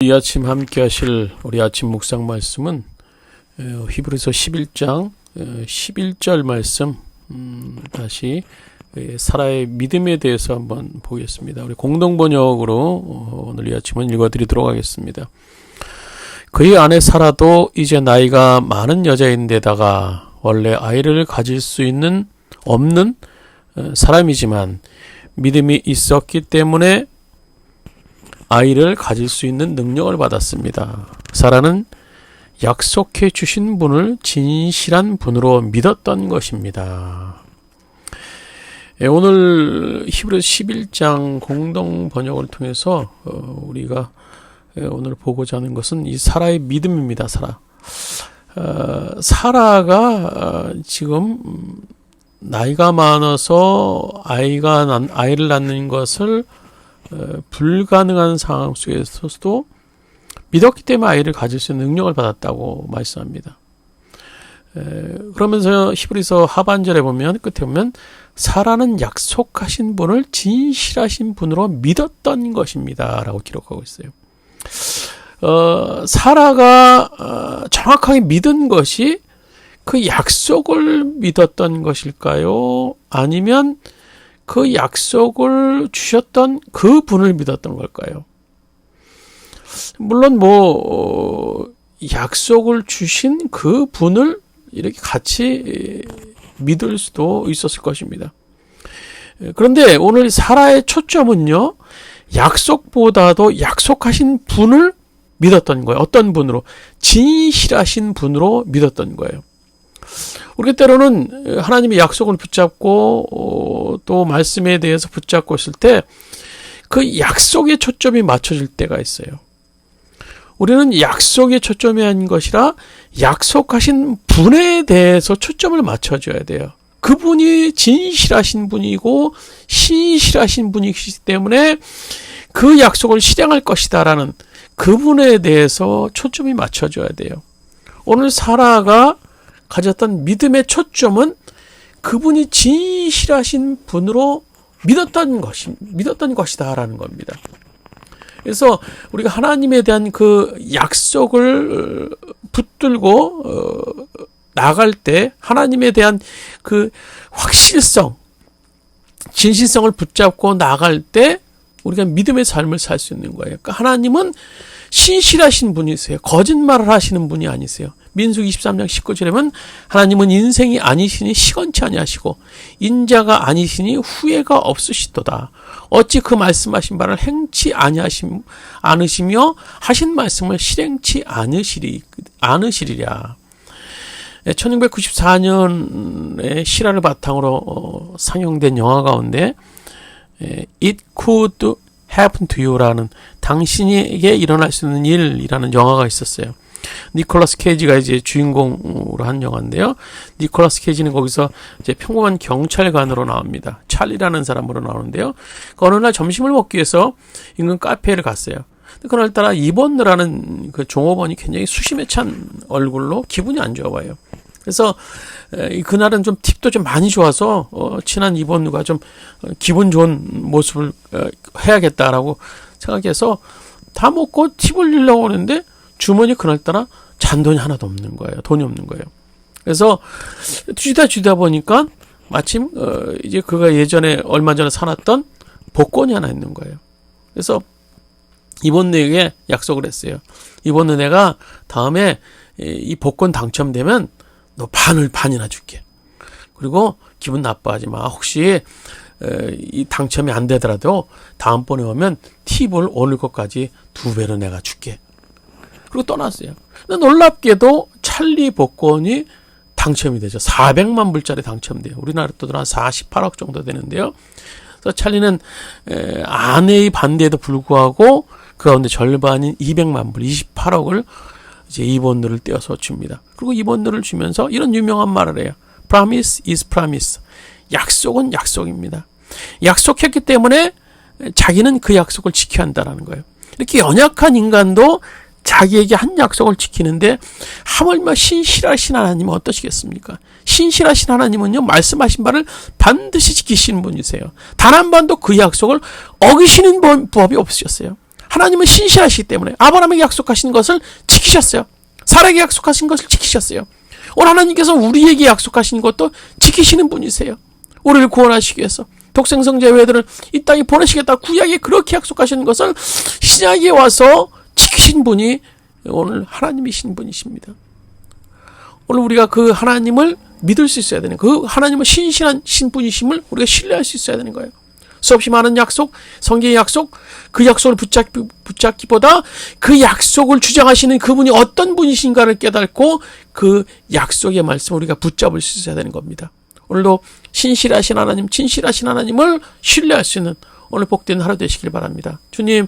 이 아침 함께 하실 우리 아침 묵상 말씀은 어, 히브리서 11장 11절 말씀 음, 다시 예, 사라의 믿음에 대해서 한번 보겠습니다. 우리 공동 번역으로 어, 오늘 이 아침은 읽어드리도록 하겠습니다. 그의 아내 사라도 이제 나이가 많은 여자인데다가 원래 아이를 가질 수 있는 없는 어, 사람이지만 믿음이 있었기 때문에 아이를 가질 수 있는 능력을 받았습니다. 사라는 약속해 주신 분을 진실한 분으로 믿었던 것입니다. 예, 오늘 히브리 11장 공동 번역을 통해서 어, 우리가 예, 오늘 보고자 하는 것은 이 사라의 믿음입니다. 사라. 어, 사라가 어, 지금 나이가 많아서 아이가 난, 아이를 낳는 것을 어, 불가능한 상황 속에서도 믿었기 때문에 아이를 가질 수 있는 능력을 받았다고 말씀합니다. 에, 그러면서 히브리서 하반절에 보면 끝에 보면 사라는 약속하신 분을 진실하신 분으로 믿었던 것입니다라고 기록하고 있어요. 어, 사라가 어, 정확하게 믿은 것이 그 약속을 믿었던 것일까요? 아니면 그 약속을 주셨던 그 분을 믿었던 걸까요? 물론 뭐 어, 약속을 주신 그 분을 이렇게 같이 믿을 수도 있었을 것입니다. 그런데 오늘 사라의 초점은요. 약속보다도 약속하신 분을 믿었던 거예요. 어떤 분으로? 진실하신 분으로 믿었던 거예요. 우리가 때로는 하나님의 약속을 붙잡고 어, 또 말씀에 대해서 붙잡고 있을 때 그 약속에 초점이 맞춰질 때가 있어요. 우리는 약속에 초점이 아닌 것이라 약속하신 분에 대해서 초점을 맞춰줘야 돼요. 그분이 진실하신 분이고 신실하신 분이기 때문에 그 약속을 실행할 것이다라는 그분에 대해서 초점이 맞춰져야 돼요. 오늘 사라가 가졌던 믿음의 초점은 그분이 진실하신 분으로 믿었던 것이 믿었던 것이다라는 겁니다. 그래서 우리가 하나님에 대한 그 약속을 붙들고 어, 나갈 때 하나님에 대한 그 확실성, 진실성을 붙잡고 나갈 때 우리가 믿음의 삶을 살 수 있는 거예요. 그러니까 하나님은 신실하신 분이세요. 거짓말을 하시는 분이 아니세요. 민숙 23장 19절에 보면 하나님은 인생이 아니시니 시건치 아니하시고 인자가 아니시니 후회가 없으시도다. 어찌 그 말씀하신 바를 행치 아니하심 않으시며 하신 말씀을 실행치 않으시리 않으시리랴. 1994년에 실화를 바탕으로 어, 상영된 영화 가운데 It Could Happen to You라는 당신에게 일어날 수 있는 일이라는 영화가 있었어요. 니콜라스 케이지가 이제 주인공으로 한 영화인데요. 니콜라스 케이지는 거기서 이제 평범한 경찰관으로 나옵니다. 찰리라는 사람으로 나오는데요. 그 어느 날 점심을 먹기 위해서 인근 카페를 갔어요. 그날따라 이번느라는 그 종업원이 굉장히 수심에 찬 얼굴로 기분이 안 좋아 봐요. 그래서 그날은 좀 팁도 좀 많이 좋아서 어, 친한 이번누가 좀 어, 기분 좋은 모습을 어, 해야겠다라고 생각해서 다 먹고 팁을 주려고 하는데 주머니 그날따라 잔돈이 하나도 없는 거예요. 돈이 없는 거예요. 그래서 주다 주다 보니까 마침 어 이제 그가 예전에 얼마 전에 사놨던 복권이 하나 있는 거예요. 그래서 이번 내에 약속을 했어요. 이번 은혜가 다음에 이 복권 당첨되면 너 반을 반이나 줄게. 그리고 기분 나빠하지 마. 혹시 이 당첨이 안 되더라도 다음번에 오면 팁을 오늘 것까지 두 배로 내가 줄게. 그리고 떠났어요. 근데 놀랍게도 찰리 복권이 당첨이 되죠. 400만 불짜리 당첨돼요. 우리나라 돈으로 한 48억 정도 되는데요. 그래서 찰리는 아내의 반대에도 불구하고 그 가운데 절반인 200만 불, 28억을 이제 이번들을 떼어서 줍니다. 그리고 이번들을 주면서 이런 유명한 말을 해요. Promise is promise. 약속은 약속입니다. 약속했기 때문에 자기는 그 약속을 지켜야 한다는 거예요. 이렇게 연약한 인간도 자기에게 한 약속을 지키는데 하물며 신실하신 하나님은 어떠시겠습니까? 신실하신 하나님은요 말씀하신 바를 반드시 지키시는 분이세요. 단 한 번도 그 약속을 어기시는 법이 없으셨어요. 하나님은 신실하시기 때문에 아브라함에게 약속하신 것을 지키셨어요. 사라에게 약속하신 것을 지키셨어요. 오늘 하나님께서 우리에게 약속하신 것도 지키시는 분이세요. 우리를 구원하시기 위해서 독생성 제외들을 이 땅에 보내시겠다 구약에 그렇게 약속하시는 것을 신약에 와서 신 분이 오늘 하나님이 신 분이십니다. 오늘 우리가 그 하나님을 믿을 수 있어야 되는 그 하나님은 신실한 신분이심을 우리가 신뢰할 수 있어야 되는 거예요. 수없이 많은 약속, 성경의 약속, 그 약속을 붙잡기, 붙잡기보다 그 약속을 주장하시는 그분이 어떤 분이신가를 깨닫고 그 약속의 말씀을 우리가 붙잡을 수 있어야 되는 겁니다. 오늘도 신실하신 하나님, 진실하신 하나님을 신뢰할 수 있는 오늘 복된 하루 되시길 바랍니다. 주님,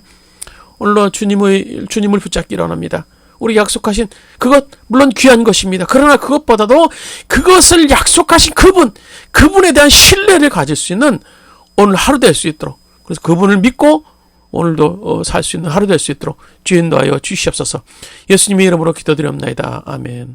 오늘도 주님의 주님을 붙잡기를 원합니다. 우리 약속하신 그것 물론 귀한 것입니다. 그러나 그것보다도 그것을 약속하신 그분, 그분에 대한 신뢰를 가질 수 있는 오늘 하루 될 수 있도록 그래서 그분을 믿고 오늘도 살 수 있는 하루 될 수 있도록 주인 도하여 주시옵소서. 예수님의 이름으로 기도드립니다. 아멘.